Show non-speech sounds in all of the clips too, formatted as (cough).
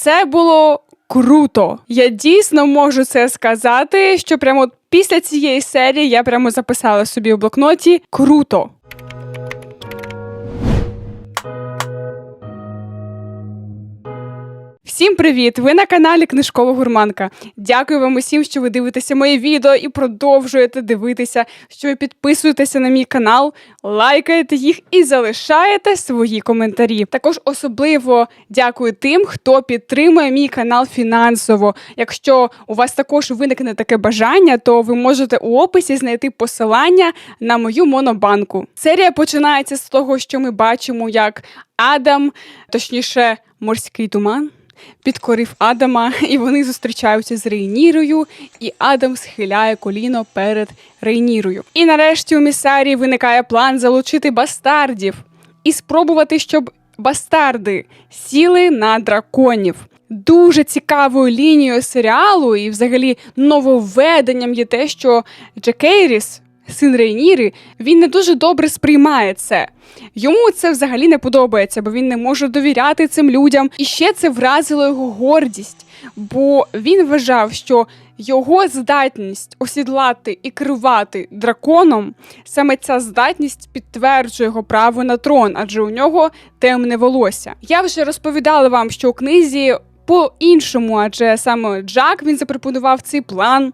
Це було круто. Я дійсно можу це сказати, що прямо після цієї серії я прямо записала собі в блокноті круто. Всім привіт! Ви на каналі Книжкова Гурманка. Дякую вам усім, що ви дивитеся моє відео і продовжуєте дивитися, що ви підписуєтеся на мій канал, лайкаєте їх і залишаєте свої коментарі. Також особливо дякую тим, хто підтримує мій канал фінансово. Якщо у вас також виникне таке бажання, то ви можете у описі знайти посилання на мою монобанку. Серія починається з того, що ми бачимо, як Адам, точніше, морський туман підкорив Адама, і вони зустрічаються з Рейнірою, і Адам схиляє коліно перед Рейнірою. І нарешті у місарії виникає план залучити бастардів і спробувати, щоб бастарди сіли на драконів. Дуже цікавою лінією серіалу, і взагалі нововведенням є те, що Джекейріс, син Рейніри, він не дуже добре сприймає це. Йому це взагалі не подобається, бо він не може довіряти цим людям. І ще це вразило його гордість, бо він вважав, що його здатність осідлати і керувати драконом, саме ця здатність підтверджує його право на трон, адже у нього темне волосся. Я вже розповідала вам, що у книзі по-іншому, адже саме Джак він запропонував цей план.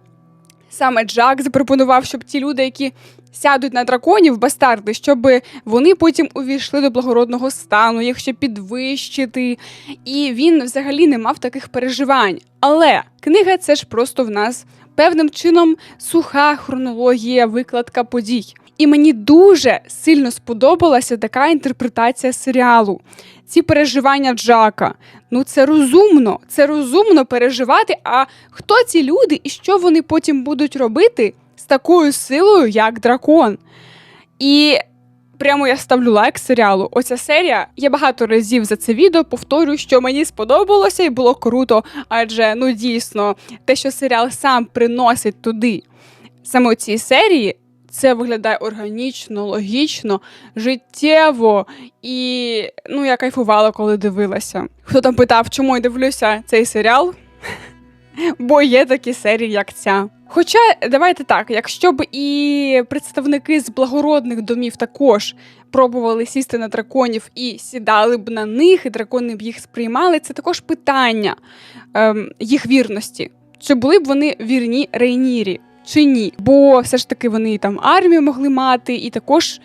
Саме Джак запропонував, щоб ті люди, які сядуть на драконів, бастарди, щоб вони потім увійшли до благородного стану, їх ще підвищити. І він взагалі не мав таких переживань. Але книга це ж просто в нас певним чином суха хронологія, викладка подій. І мені дуже сильно сподобалася така інтерпретація серіалу. Ці переживання Джака. Ну це розумно, це розумно переживати. А хто ці люди і що вони потім будуть робити з такою силою, як дракон? І прямо я ставлю лайк серіалу. Оця серія. Я багато разів за це відео повторюю, що мені сподобалося і було круто. Адже ну дійсно, те, що серіал сам приносить туди, саме у цій серії. Це виглядає органічно, логічно, життєво, і ну я кайфувала, коли дивилася. Хто там питав, чому я дивлюся цей серіал? (laughs) Бо є такі серії, як ця. Хоча давайте так, якщо б і представники з благородних домів також пробували сісти на драконів і сідали б на них, і дракони б їх сприймали, це також питання ем, їх вірності. Чи були б вони вірні Рейнірі? Чи ні? Бо все ж таки вони там армію могли мати, і також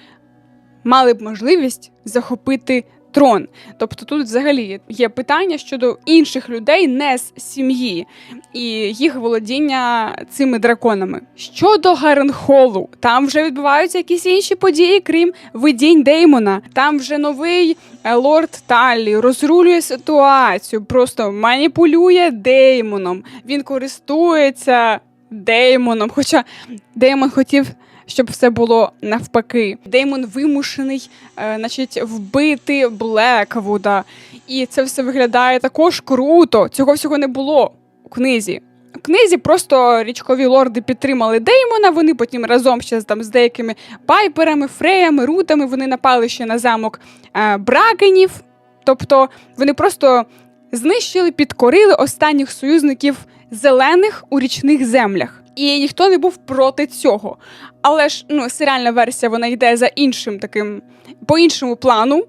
мали б можливість захопити трон. Тобто тут взагалі є питання щодо інших людей, не з сім'ї і їх володіння цими драконами. Щодо Гаренхолу, там вже відбуваються якісь інші події, крім видінь Деймона. Там вже новий е, лорд Таллі розрулює ситуацію, просто маніпулює Деймоном. Він користується. Деймоном, хоча Деймон хотів, щоб все було навпаки. Деймон вимушений, е, значить, вбити Блеквуда. І це все виглядає також круто. Цього всього не було у книзі. У книзі просто річкові лорди підтримали Деймона. Вони потім разом ще там з деякими пайперами, фреями, рутами вони напали ще на замок е, Бракенів. Тобто вони просто знищили, підкорили останніх союзників зелених у річних землях. І ніхто не був проти цього. Але ж ну, серіальна версія вона йде за іншим таким, по іншому плану,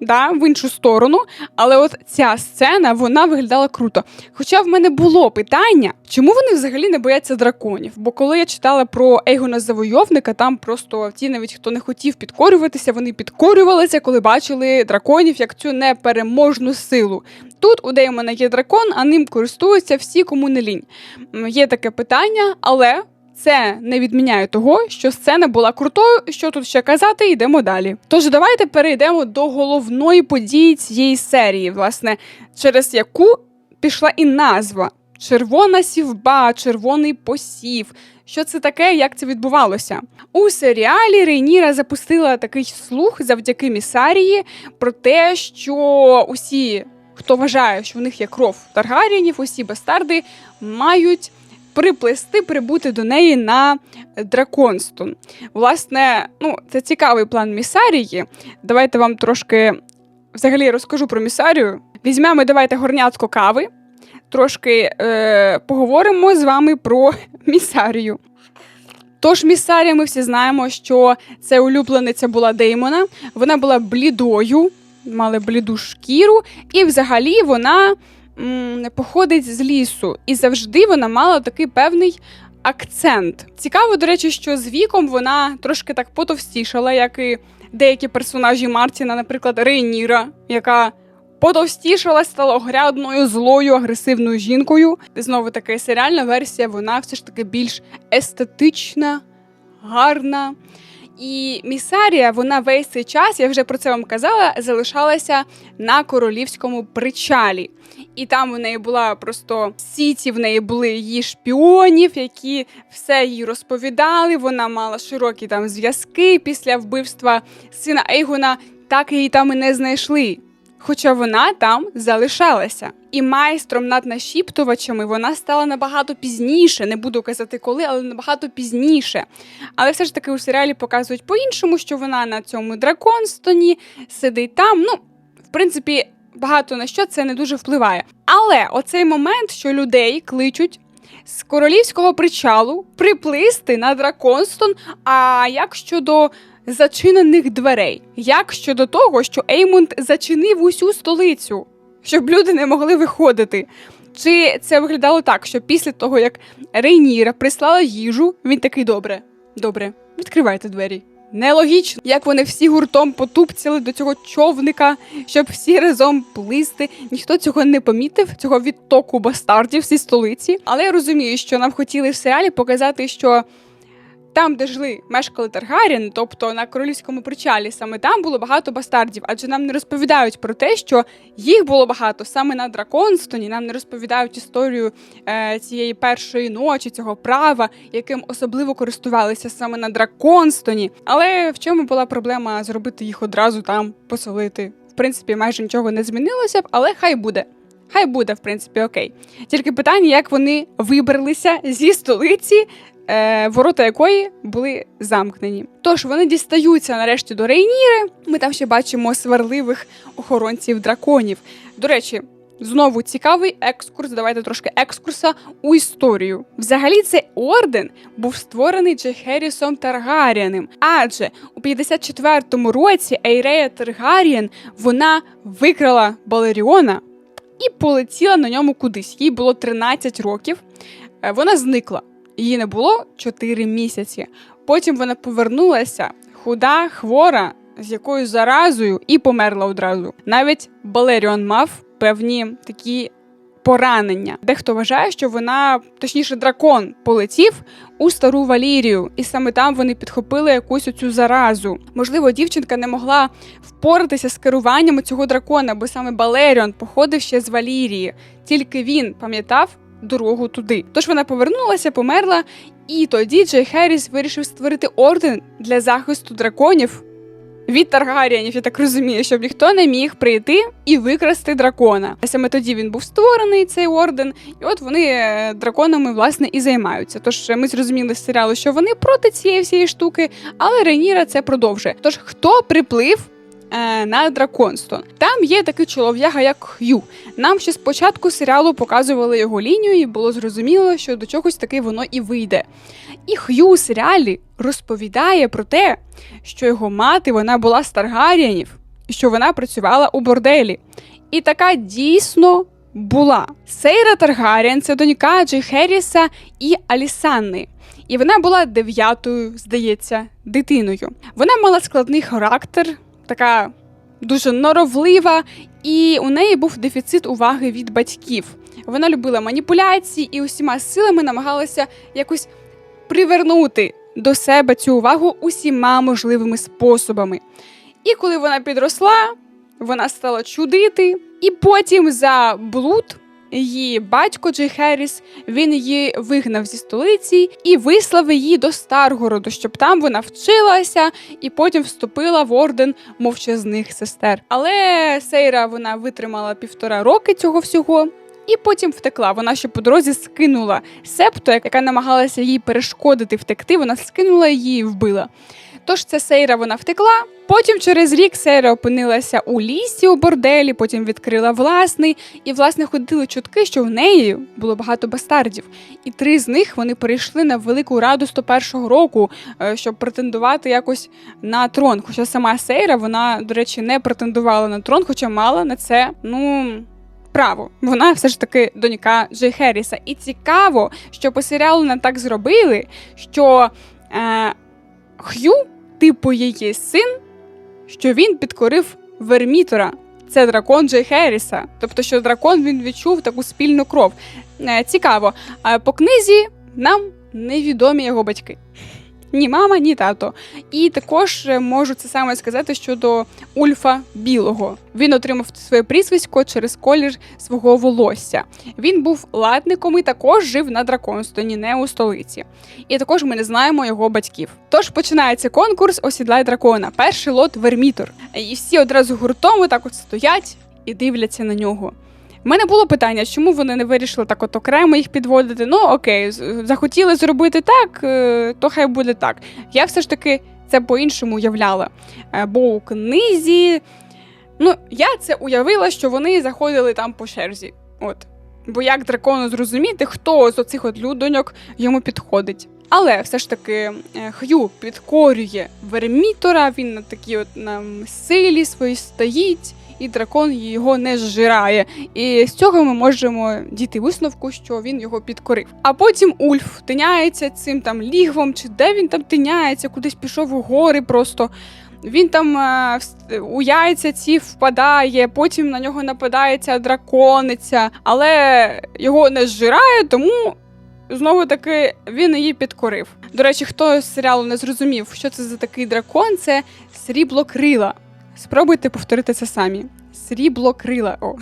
да, в іншу сторону. Але от ця сцена вона виглядала круто. Хоча в мене було питання, чому вони взагалі не бояться драконів? Бо коли я читала про Ейгона Завойовника, там просто ті, навіть хто не хотів підкорюватися, вони підкорювалися, коли бачили драконів як цю непереможну силу. Тут у Деймона є дракон, а ним користуються всі, кому не лінь. Є таке питання, але це не відміняє того, що сцена була крутою. Що тут ще казати, йдемо далі. Тож давайте перейдемо до головної події цієї серії, власне, через яку пішла і назва. Червона сівба, червоний посів. Що це таке, як це відбувалося? У серіалі Рейніра запустила такий слух завдяки місарії про те, що усі, хто вважає, що в них є кров Таргарієнів, усі бастарди мають приплести, прибути до неї на Драконстон. Власне, ну, це цікавий план місарії. Давайте вам трошки взагалі розкажу про місарію. Візьмемо давайте горнятко кави, трошки е, поговоримо з вами про (laughs) місарію. Тож Місарія, ми всі знаємо, що це улюблениця була Деймона. Вона була блідою, мала бліду шкіру, і взагалі вона походить з лісу. І завжди вона мала такий певний акцент. Цікаво, до речі, що з віком вона трошки так потовстішала, як і деякі персонажі Мартіна, наприклад, Рейніра, яка потовстішала, стала огрядною, злою, агресивною жінкою. Знову таки, серіальна версія, вона все ж таки більш естетична, гарна. І Місарія, вона весь цей час, я вже про це вам казала, залишалася на королівському причалі. І там у неї була просто сіті, в неї були її шпіонів, які все їй розповідали. Вона мала широкі там зв'язки після вбивства сина Ейгона, так її там і не знайшли. Хоча вона там залишалася. І майстром над нашіптувачами вона стала набагато пізніше. Не буду казати коли, але набагато пізніше. Але все ж таки у серіалі показують по-іншому, що вона на цьому драконстоні сидить там. Ну, в принципі, багато на що це не дуже впливає. Але оцей момент, що людей кличуть. З королівського причалу приплисти на Драконстон. А як щодо зачинених дверей? Як щодо того, що Еймунд зачинив усю столицю, щоб люди не могли виходити? Чи це виглядало так, що після того, як Рейніра прислала їжу, він такий добре, добре, відкривайте двері. Нелогічно, як вони всі гуртом потупцяли до цього човника, щоб всі разом плисти. Ніхто цього не помітив, цього відтоку бастардів зі столиці. Але я розумію, що нам хотіли в серіалі показати, що там, де жили мешкали Таргаріни, тобто на королівському причалі, саме там було багато бастардів, адже нам не розповідають про те, що їх було багато саме на Драконстоні. Нам не розповідають історію е, цієї першої ночі, цього права, яким особливо користувалися саме на Драконстоні. Але в чому була проблема зробити їх одразу там поселити? В принципі, майже нічого не змінилося б, але хай буде. Хай буде, в принципі, окей. Тільки питання, як вони вибралися зі столиці е, ворота якої були замкнені. Тож вони дістаються нарешті до Рейніри. Ми там ще бачимо сварливих охоронців драконів. До речі. Знову цікавий екскурс. Давайте трошки екскурса у історію. Взагалі, цей орден був створений Джехерісом Таргаріаним, адже у 54-му році Ейрея Таргаріан вона викрала Балеріона і полетіла на ньому кудись. Їй було 13 років. Е, Вона зникла. Її не було 4 місяці. Потім вона повернулася худа, хвора, з якоюсь заразою і померла одразу. Навіть Балеріон мав певні такі поранення. Дехто вважає, що вона, точніше, дракон полетів у стару Валірію, і саме там вони підхопили якусь оцю заразу. Можливо, дівчинка не могла впоратися з керуванням цього дракона, бо саме Балеріон походив ще з Валірії. Тільки він пам'ятав дорогу туди. Тож вона повернулася, померла, і тоді Джей Херріс вирішив створити орден для захисту драконів від Таргаріанів, я так розумію, щоб ніхто не міг прийти і викрасти дракона. Саме тоді він був створений цей орден, і от вони е, драконами власне і займаються. Тож ми зрозуміли з серіалу, що вони проти цієї всієї штуки, але Рейніра це продовжує. Тож хто приплив? Е, На Драконстон. Там є такий чолов'яга, як Х'ю. Нам ще спочатку серіалу показували його лінію, і було зрозуміло, що до чогось таки воно і вийде. І Х'ю у серіалі розповідає про те, що його мати вона була з Таргаріанів, і що вона працювала у борделі. І така дійсно була. Сейра Таргаріан це донька Джей Херріса і Алісанни. І вона була дев'ятою, здається, дитиною. Вона мала складний характер, така дуже норовлива, і у неї був дефіцит уваги від батьків. Вона любила маніпуляції і усіма силами намагалася якось привернути до себе цю увагу усіма можливими способами. І коли вона підросла, вона стала чудити, і потім за блуд. Її батько Джей Херріс, він її вигнав зі столиці і вислав її до Старгороду, щоб там вона вчилася і потім вступила в орден мовчазних сестер. Але Сейра вона витримала півтора роки цього всього. І потім втекла. Вона ще по дорозі скинула септо, яка намагалася їй перешкодити втекти. Вона скинула її і вбила. Тож ця Сейра вона втекла. Потім через рік Сейра опинилася у лісі у борделі, потім відкрила власний, і власне ходили чутки, що в неї було багато бастардів. І три з них вони перейшли на велику раду 101-го року, е, щоб претендувати якось на трон. Хоча сама Сейра, вона, до речі, не претендувала на трон, хоча мала на це, ну. Право, вона все ж таки донька Джей Херріса. І цікаво, що по серіалу не так зробили, що е, Х'ю, типу її син, що він підкорив Вермітора. Це дракон Джей Херріса. Тобто, що дракон він відчув таку спільну кров. Е, цікаво. А по книзі нам невідомі його батьки. Ні мама, ні тато. І також е, можу це саме сказати щодо Ульфа Білого. Він отримав своє прізвисько через колір свого волосся. Він був латником і також жив на Драконстоні, не у столиці. І також ми не знаємо його батьків. Тож починається конкурс Осідлай дракона. Перший лот Вермітор. І всі одразу гуртом так от стоять і дивляться на нього. У мене було питання, чому вони не вирішили так от окремо їх підводити. Ну окей, захотіли зробити так, е, то хай буде так. Я все ж таки це по-іншому уявляла. Е, Бо у книзі, ну, я це уявила, що вони заходили там по черзі. От. Бо як дракону зрозуміти, хто з оцих от людоньок йому підходить. Але все ж таки е, Х'ю підкорює Вермітора, він на такій от на силі своїй стоїть, і дракон його не зжирає. І з цього ми можемо дійти висновку, що він його підкорив. А потім Ульф тиняється цим там лігвом, чи де він там тиняється, кудись пішов у гори просто. Він там е, у яйця ці впадає, потім на нього нападає ця дракониця, але його не зжирає, тому знову таки він її підкорив. До речі, хто з серіалу не зрозумів, що це за такий дракон, це сріблокрила. Спробуйте повторити це самі. Сріблокрила. О.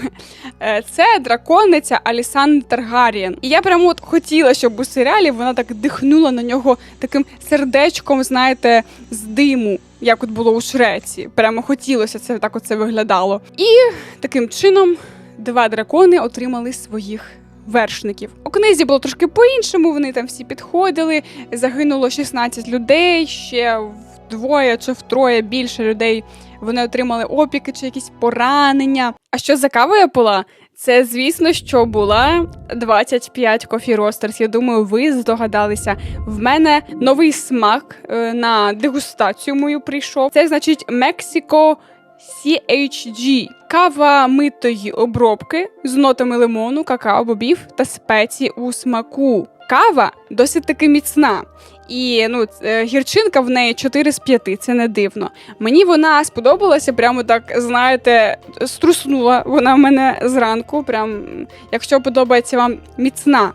Е, Це дракониця Алісан Таргарієн. І я прямо от хотіла, щоб у серіалі вона так дихнула на нього таким сердечком, знаєте, з диму, як от було у Шреці. Прямо хотілося це так оце виглядало. І таким чином два дракони отримали своїх. Вершників у книзі було трошки по-іншому. Вони там всі підходили. Загинуло 16 людей. Ще вдвоє чи втроє більше людей вони отримали опіки чи якісь поранення. А що за каву я пила? Це, звісно, що була 25 кофі ростерс. Я думаю, ви здогадалися. В мене новий смак е, на дегустацію мою прийшов. Це значить Mexico CHG. Кава митої обробки з нотами лимону, какао, бобів та спеції у смаку. Кава досить таки міцна. І ну, е, гірчинка в неї 4 з 5, це не дивно. Мені вона сподобалася, прямо так, знаєте, струснула вона мене зранку. Прям, якщо подобається вам міцна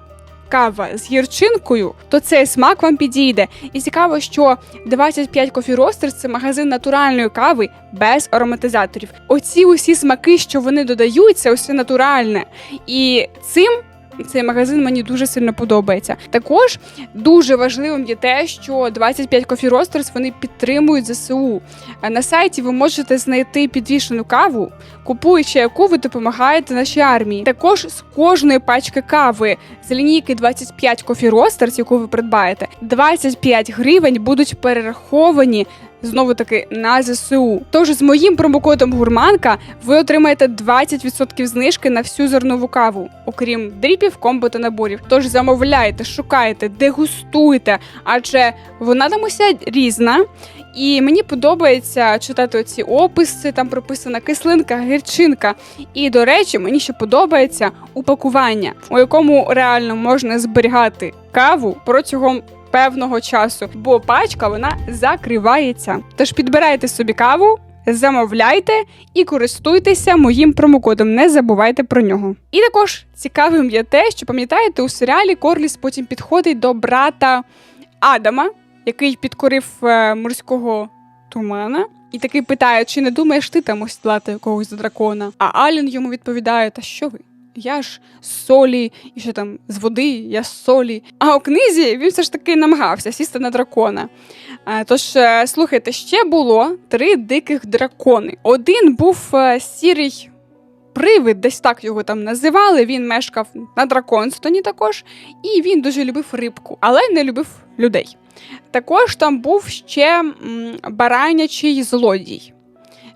кава з гірчинкою, то цей смак вам підійде. І цікаво, що 25 Coffee Roasters – це магазин натуральної кави без ароматизаторів. Оці усі смаки, що вони додають, це усе натуральне. І цим. Цей магазин мені дуже сильно подобається. Також дуже важливим є те, що 25 Coffee Roasters вони підтримують ЗСУ. Е, На сайті ви можете знайти підвішену каву, купуючи яку ви допомагаєте нашій армії. Також з кожної пачки кави з лінійки 25 Coffee Roasters, яку ви придбаєте, 25 гривень будуть перераховані. Знову таки на ЗСУ. Тож з моїм промокодом Гурманка ви отримаєте 20% знижки на всю зернову каву, окрім дріпів, комбо та наборів. Тож замовляйте, шукайте, дегустуйте, адже вона там уся різна. І мені подобається читати оці описи, там прописана кислинка, гірчинка. І, до речі, мені ще подобається упакування, у якому реально можна зберігати каву протягом певного часу, бо пачка вона закривається. Тож підбирайте собі каву. Замовляйте і користуйтеся моїм промокодом, не забувайте про нього. І також цікавим є те, що пам'ятаєте, у серіалі Корліс потім підходить до брата Адама, який підкорив е, морського тумана, і такий питає: чи не думаєш ти там осідлати когось за дракона? А Алін йому відповідає: Та що ви? Я ж з солі, і ще там з води, я з солі. А у книзі він все ж таки намагався сісти на дракона. Е, Тож, е, слухайте, ще було три диких дракони. Один був е, сірий привид, десь так його там називали. Він мешкав на Драконстоні також, і він дуже любив рибку, але не любив людей. Також там був ще баранячий злодій.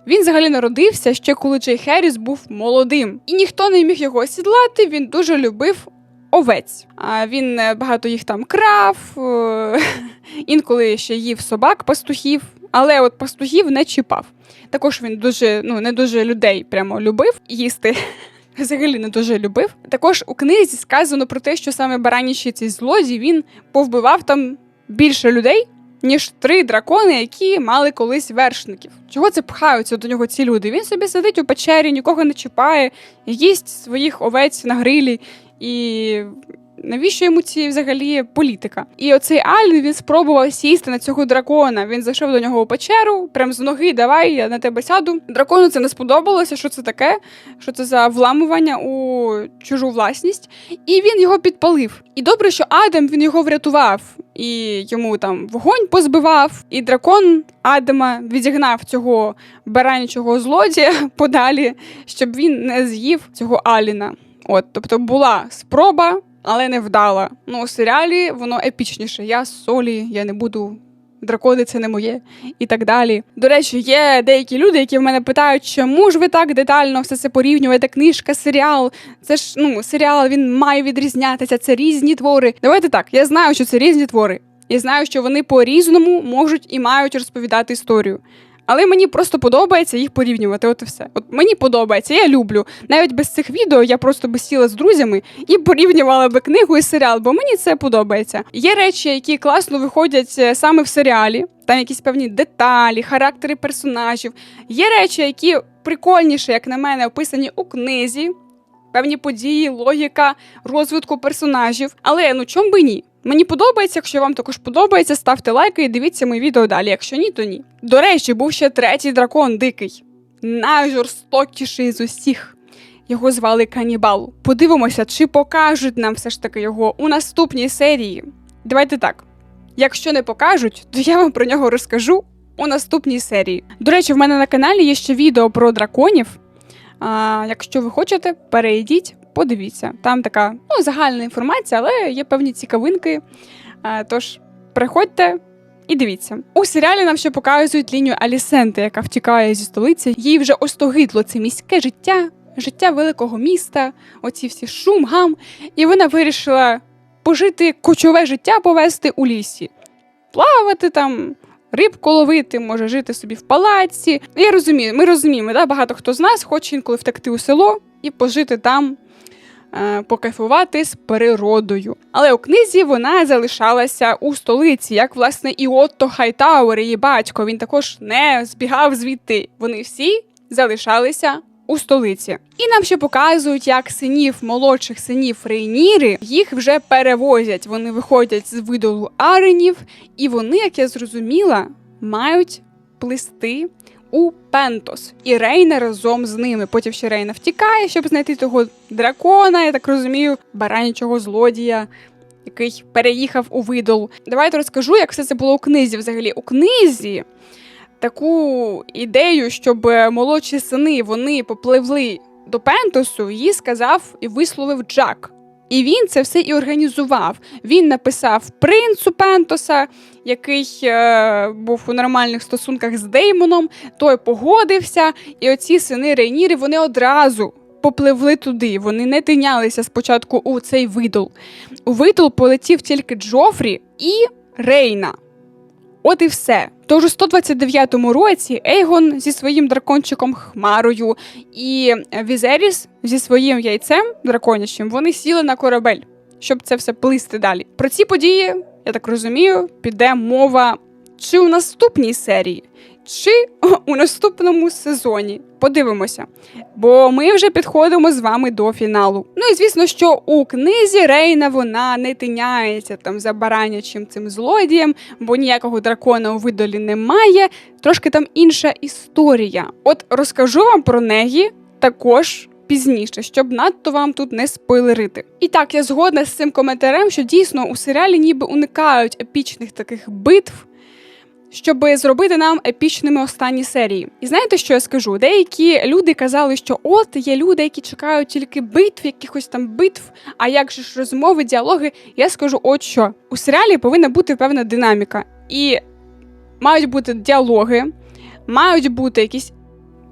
Він взагалі народився ще коли Джей Херріс був молодим, і ніхто не міг його осідлати. Він дуже любив овець. А він е, багато їх там крав, е, (laughs) інколи ще їв собак, пастухів, але от пастухів не чіпав. Також він дуже ну не дуже людей прямо любив їсти. (laughs) Взагалі не дуже любив. Також у книзі сказано про те, що саме баранічий цей злодій він повбивав там більше людей, ніж три дракони, які мали колись вершників. Чого це пхаються до нього ці люди? Він собі сидить у печері, нікого не чіпає, їсть своїх овець на грилі і. Навіщо йому ці взагалі політика? І оцей Алін він спробував сісти на цього дракона. Він зайшов до нього у печеру, прям з ноги, давай, я на тебе сяду. Дракону це не сподобалося. Що це таке? Що це за вламування у чужу власність? І він його підпалив. І добре, що Адам він його врятував, і йому там вогонь позбивав. І дракон Адама відігнав цього баранячого злодія подалі, щоб він не з'їв цього Аліна. От, тобто була спроба, але не вдала. Ну, у серіалі воно епічніше. Я солі, я не буду. Дракони це не моє і так далі. До речі, є деякі люди, які в мене питають, чому ж ви так детально все це порівнюєте? Книжка, серіал. Це ж ну серіал він має відрізнятися. Це різні твори. Давайте так. Я знаю, що це різні твори. Я знаю, що вони по-різному можуть і мають розповідати історію. Але мені просто подобається їх порівнювати. От і все. От мені подобається, я люблю. Навіть без цих відео я просто би сіла з друзями і порівнювала би книгу і серіал, бо мені це подобається. Є речі, які класно виходять е, саме в серіалі. Там якісь певні деталі, характери персонажів. Є речі, які прикольніше, як на мене, описані у книзі. Певні події, логіка розвитку персонажів. Але ну чом би ні? Мені подобається, якщо вам також подобається, ставте лайки і дивіться мої відео далі. Якщо ні, то ні. До речі, був ще третій дракон дикий, найжорстокіший з усіх. Його звали Канібал. Подивимося, чи покажуть нам все ж таки його у наступній серії. Давайте так. Якщо не покажуть, то я вам про нього розкажу у наступній серії. До речі, в мене на каналі є ще відео про драконів. А, якщо ви хочете, перейдіть, подивіться. Там така ну, загальна інформація, але є певні цікавинки. А, тож приходьте і дивіться. У серіалі нам ще показують лінію Алісенти, яка втікає зі столиці. Їй вже остогидло це міське життя, життя великого міста, оці всі шум, гам. І вона вирішила пожити кочове життя повести у лісі, плавати там. Рибку ловити, може жити собі в палаці. Я розумію, ми розуміємо, да? багато хто з нас хоче інколи втекти у село і пожити там, е, покайфувати з природою. Але у книзі вона залишалася у столиці, як власне і Отто Хайтауер, її батько. Він також не збігав звідти. Вони всі залишалися. У столиці. І нам ще показують, як синів, молодших синів Рейніри їх вже перевозять. Вони виходять з видолу аренів, і вони, як я зрозуміла, мають плисти у Пентос. І Рейна разом з ними. Потім ще Рейна втікає, щоб знайти того дракона, я так розумію, баранячого злодія. Який переїхав у видол. Давайте розкажу, як все це було у книзі. Взагалі, у книзі таку ідею, щоб молодші сини вони попливли до Пентосу, їй сказав і висловив Джак. І він це все і організував. Він написав принцу Пентоса, який е, був у нормальних стосунках з Деймоном. Той погодився, і оці сини Рейніри вони одразу попливли туди. Вони не тинялися спочатку у цей видол. У видол полетів тільки Джофрі і Рейна. От і все. Тож у 129 році Ейгон зі своїм дракончиком Хмарою і Візеріс зі своїм яйцем драконячим вони сіли на корабель, щоб це все плисти далі. Про ці події, я так розумію, піде мова чи у наступній серії, чи (laughs) у наступному сезоні. Подивимося. Бо ми вже підходимо з вами до фіналу. Ну і звісно, що у книзі Рейна вона не тиняється там за баранячим цим злодієм, бо ніякого дракона у видолі немає. Трошки там інша історія. От розкажу вам про неї також. Пізніше, щоб надто вам тут не спойлерити. І так, я згодна з цим коментарем, що дійсно у серіалі ніби уникають епічних таких битв, щоб зробити нам епічними останні серії. І знаєте, що я скажу? Деякі люди казали, що от є люди, які чекають тільки битв, якихось там битв. А як же ж розмови, діалоги? Я скажу, от що у серіалі повинна бути певна динаміка, і мають бути діалоги, мають бути якісь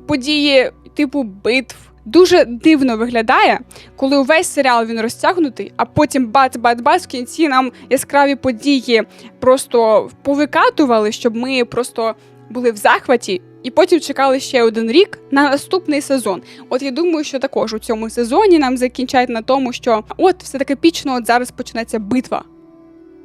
події типу битв. Дуже дивно виглядає, коли увесь серіал він розтягнутий, а потім бац-бац-бац в кінці нам яскраві події просто повикатували, щоб ми просто були в захваті, і потім чекали ще один рік на наступний сезон. От я думаю, що також у цьому сезоні нам закінчать на тому, що от все таки пічно, от зараз почнеться битва.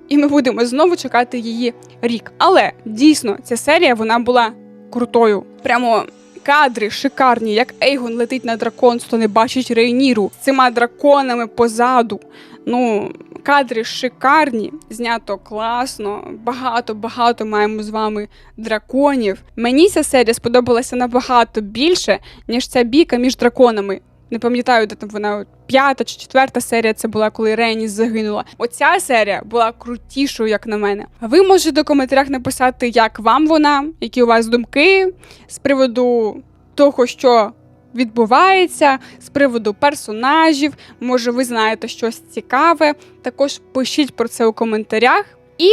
І ми будемо знову чекати її рік. Але дійсно ця серія вона була крутою. Прямо кадри шикарні, як Ейгон летить на драконство, не бачить Рейніру з цими драконами позаду. Ну, кадри шикарні, знято класно. Багато багато маємо з вами драконів. Мені ця серія сподобалася набагато більше, ніж ця бійка між драконами. Не пам'ятаю, де там вона п'ята чи четверта серія. Це була коли Реніс загинула. Оця серія була крутішою, як на мене. Ви можете в коментарях написати, як вам вона, які у вас думки з приводу того, що відбувається, з приводу персонажів. Може, ви знаєте щось цікаве. Також пишіть про це у коментарях. І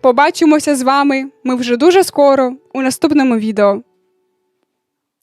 побачимося з вами. Ми вже дуже скоро у наступному відео.